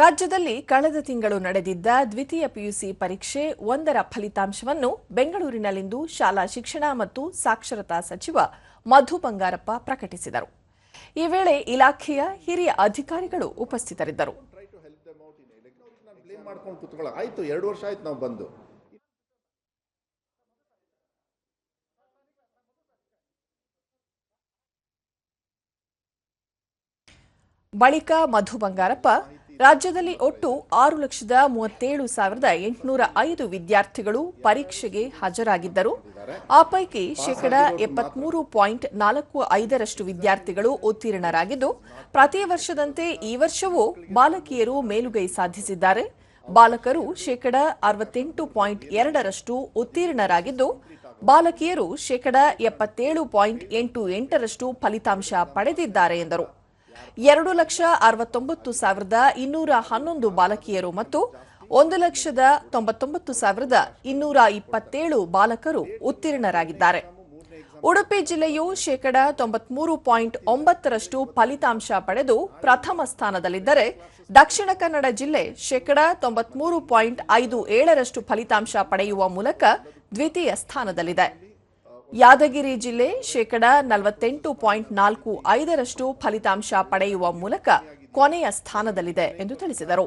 ರಾಜ್ಯದಲ್ಲಿ ಕಳೆದ ತಿಂಗಳು ನಡೆದಿದ್ದ ದ್ವಿತೀಯ ಪಿಯುಸಿ ಪರೀಕ್ಷೆ ಒಂದರ ಫಲಿತಾಂಶವನ್ನು ಬೆಂಗಳೂರಿನಲ್ಲಿಂದು ಶಾಲಾ ಶಿಕ್ಷಣ ಮತ್ತು ಸಾಕ್ಷರತಾ ಸಚಿವ ಮಧು ಬಂಗಾರಪ್ಪ ಪ್ರಕಟಿಸಿದರು. ಈ ವೇಳೆ ಇಲಾಖೆಯ ಹಿರಿಯ ಅಧಿಕಾರಿಗಳು ಉಪಸ್ಥಿತರಿದ್ದರು. ಬಳಿಕ ಮಧು ಬಂಗಾರಪ್ಪ ರಾಜ್ಯದಲ್ಲಿ ಒಟ್ಟು ಆರು ಲಕ್ಷದ ಮೂವತ್ತೇಳು ಸಾವಿರದ ಎಂಟುನೂರ ಐದು ವಿದ್ಯಾರ್ಥಿಗಳು ಪರೀಕ್ಷೆಗೆ ಹಾಜರಾಗಿದ್ದರು. ಆ ಪೈಕಿ ಶೇಕಡ ಎಪ್ಪತ್ಮೂರು ಪಾಯಿಂಟ್ ನಾಲ್ಕು ಐದರಷ್ಟು ವಿದ್ಯಾರ್ಥಿಗಳು ಉತ್ತೀರ್ಣರಾಗಿದ್ದು, ಪ್ರತಿ ವರ್ಷದಂತೆ ಈ ವರ್ಷವೂ ಬಾಲಕಿಯರು ಮೇಲುಗೈ ಸಾಧಿಸಿದ್ದಾರೆ. ಬಾಲಕರು ಶೇಕಡ ಅರವತ್ತೆಂಟು ಪಾಯಿಂಟ್ ಎರಡರಷ್ಟು ಉತ್ತೀರ್ಣರಾಗಿದ್ದು, ಬಾಲಕಿಯರು ಶೇಕಡ ಎಪ್ಪತ್ತೇಳು ಪಾಯಿಂಟ್ ಎಂಟು ಎಂಟರಷ್ಟು ಫಲಿತಾಂಶ ಪಡೆದಿದ್ದಾರೆ ಎಂದರು. ಎರಡು ಲಕ್ಷ ಅರವತ್ತೊಂಬತ್ತು ಸಾವಿರದ ಇನ್ನೂರ ಹನ್ನೊಂದು ಬಾಲಕಿಯರು ಮತ್ತು ಒಂದು ಲಕ್ಷದ ತೊಂಬತ್ತೊಂಬತ್ತು ಸಾವಿರದ ಇನ್ನೂರ ಇಪ್ಪತ್ತೇಳು ಬಾಲಕರು ಉತ್ತೀರ್ಣರಾಗಿದ್ದಾರೆ. ಉಡುಪಿ ಜಿಲ್ಲೆಯು ಶೇಕಡ ತೊಂಬತ್ಮೂರು ಪಾಯಿಂಟ್ ಒಂಬತ್ತರಷ್ಟು ಫಲಿತಾಂಶ ಪಡೆದು ಪ್ರಥಮ ಸ್ಥಾನದಲ್ಲಿದ್ದರೆ ದಕ್ಷಿಣ ಕನ್ನಡ ಜಿಲ್ಲೆ ಶೇಕಡ ತೊಂಬತ್ಮೂರು ಪಾಯಿಂಟ್ ಐದು ಏಳರಷ್ಟು ಫಲಿತಾಂಶ ಪಡೆಯುವ ಮೂಲಕ ದ್ವಿತೀಯ ಸ್ಥಾನದಲ್ಲಿದೆ. ಯಾದಗಿರಿ ಜಿಲ್ಲೆ ಶೇಕಡ ನಲವತ್ತೆಂಟು ಪಾಯಿಂಟ್ ನಾಲ್ಕು ಐದರಷ್ಟು ಫಲಿತಾಂಶ ಪಡೆಯುವ ಮೂಲಕ ಕೊನೆಯ ಸ್ಥಾನದಲ್ಲಿದೆ ಎಂದು ತಿಳಿಸಿದರು.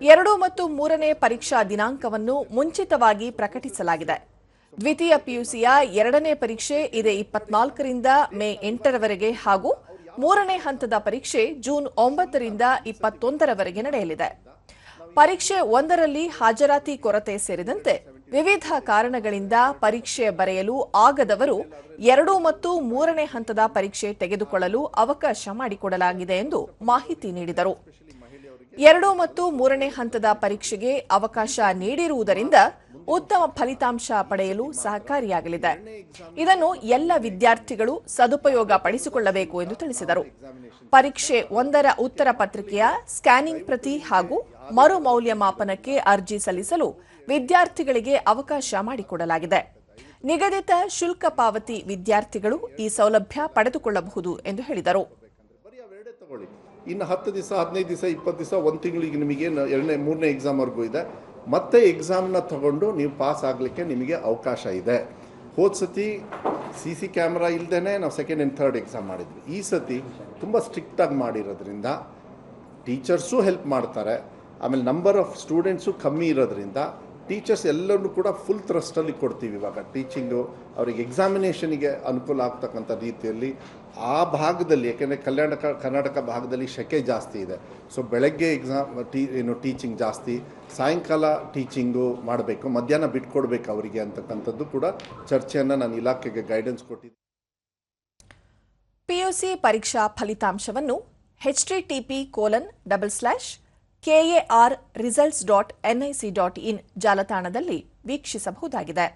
ಎರಡು ಮತ್ತು ಮೂರನೇ ಪರೀಕ್ಷಾ ದಿನಾಂಕವನ್ನು ಮುಂಚಿತವಾಗಿ ಪ್ರಕಟಿಸಲಾಗಿದೆ. ದ್ವಿತೀಯ ಪಿಯುಸಿಯ ಎರಡನೇ ಪರೀಕ್ಷೆ ಇದೇ ಇಪ್ಪತ್ನಾಲ್ಕರಿಂದ ಮೇ ಎಂಟರವರೆಗೆ ಹಾಗೂ ಮೂರನೇ ಹಂತದ ಪರೀಕ್ಷೆ ಜೂನ್ ಒಂಬತ್ತರಿಂದ ಇಪ್ಪತ್ತೊಂದರವರೆಗೆ ನಡೆಯಲಿದೆ. ಪರೀಕ್ಷೆ ಒಂದರಲ್ಲಿ ಹಾಜರಾತಿ ಕೊರತೆ ಸೇರಿದಂತೆ ವಿವಿಧ ಕಾರಣಗಳಿಂದ ಪರೀಕ್ಷೆ ಬರೆಯಲು ಆಗದವರು ಎರಡು ಮತ್ತು ಮೂರನೇ ಹಂತದ ಪರೀಕ್ಷೆ ತೆಗೆದುಕೊಳ್ಳಲು ಅವಕಾಶ ಮಾಡಿಕೊಡಲಾಗಿದೆ ಎಂದು ಮಾಹಿತಿ ನೀಡಿದರು. ಎರಡು ಮತ್ತು ಮೂರನೇ ಹಂತದ ಪರೀಕ್ಷೆಗೆ ಅವಕಾಶ ನೀಡಿರುವುದರಿಂದ ಉತ್ತಮ ಫಲಿತಾಂಶ ಪಡೆಯಲು ಸಹಕಾರಿಯಾಗಲಿದೆ. ಇದನ್ನು ಎಲ್ಲ ವಿದ್ಯಾರ್ಥಿಗಳು ಸದುಪಯೋಗ ಪಡಿಸಿಕೊಳ್ಳಬೇಕು ಎಂದು ತಿಳಿಸಿದರು. ಪರೀಕ್ಷೆ ಒಂದರ ಉತ್ತರ ಪತ್ರಿಕೆಯ ಸ್ಕ್ಯಾನಿಂಗ್ ಪ್ರತಿ ಹಾಗೂ ಮರು ಮೌಲ್ಯಮಾಪನಕ್ಕೆ ಅರ್ಜಿ ಸಲ್ಲಿಸಲು ವಿದ್ಯಾರ್ಥಿಗಳಿಗೆ ಅವಕಾಶ ಮಾಡಿಕೊಡಲಾಗಿದೆ. ನಿಗದಿತ ಶುಲ್ಕ ಪಾವತಿ ವಿದ್ಯಾರ್ಥಿಗಳು ಈ ಸೌಲಭ್ಯ ಪಡೆದುಕೊಳ್ಳಬಹುದು ಎಂದು ಹೇಳಿದರು. ಇನ್ನು ಹತ್ತು ದಿವಸ, ಹದಿನೈದು ದಿವಸ, ಇಪ್ಪತ್ತು ದಿವಸ, ಒಂದು ತಿಂಗಳಿಗೆ ನಿಮಗೆ ಎರಡನೇ, ಮೂರನೇ ಎಕ್ಸಾಮ್ವರೆಗೂ ಇದೆ. ಮತ್ತೆ ಎಕ್ಸಾಮ್ನ ತಗೊಂಡು ನೀವು ಪಾಸ್ ಆಗಲಿಕ್ಕೆ ನಿಮಗೆ ಅವಕಾಶ ಇದೆ. ಹೋದ ಸತಿ ಸಿ ಸಿ ಕ್ಯಾಮ್ರಾ ಇಲ್ಲದೇ ನಾವು ಸೆಕೆಂಡ್ ಆ್ಯಂಡ್ ಥರ್ಡ್ ಎಕ್ಸಾಮ್ ಮಾಡಿದ್ವಿ. ಈ ಸತಿ ತುಂಬ ಸ್ಟ್ರಿಕ್ಟಾಗಿ ಮಾಡಿರೋದ್ರಿಂದ ಟೀಚರ್ಸು ಹೆಲ್ಪ್ ಮಾಡ್ತಾರೆ. ಆಮೇಲೆ ನಂಬರ್ ಆಫ್ ಸ್ಟೂಡೆಂಟ್ಸು ಕಮ್ಮಿ ಇರೋದ್ರಿಂದ ಟೀಚರ್ಸ್ ಎಲ್ಲರೂ ಕೂಡ ಫುಲ್ ಥ್ರಸ್ಟಲ್ಲಿ ಕೊಡ್ತೀವಿ ಇವಾಗ. ಟೀಚಿಂಗು ಅವ್ರಿಗೆ ಎಕ್ಸಾಮಿನೇಷನಿಗೆ ಅನುಕೂಲ ಆಗ್ತಕ್ಕಂಥ ರೀತಿಯಲ್ಲಿ ಆ ಭಾಗದಲ್ಲಿ, ಯಾಕೆಂದರೆ ಕಲ್ಯಾಣ ಕರ್ನಾಟಕ ಭಾಗದಲ್ಲಿ ಶೆಕೆ ಜಾಸ್ತಿ ಇದೆ. ಸೊ ಬೆಳಗ್ಗೆ ಎಕ್ಸಾಮ್ ಟೀ, ಏನು ಟೀಚಿಂಗ್ ಜಾಸ್ತಿ, ಸಾಯಂಕಾಲ ಟೀಚಿಂಗು ಮಾಡಬೇಕು, ಮಧ್ಯಾಹ್ನ ಬಿಟ್ಕೊಡ್ಬೇಕು ಅವರಿಗೆ ಅಂತಕ್ಕಂಥದ್ದು ಕೂಡ ಚರ್ಚೆಯನ್ನು ನಾನು ಇಲಾಖೆಗೆ ಗೈಡೆನ್ಸ್ ಕೊಟ್ಟಿದ್ದೆ. ಪಿಯುಸಿ ಪರೀಕ್ಷಾ ಫಲಿತಾಂಶವನ್ನು H T T P colon double slash KAR results dot NIC dot in ಜಾಲತಾಣದಲ್ಲಿ ವೀಕ್ಷಿಸಬಹುದಾಗಿದೆ.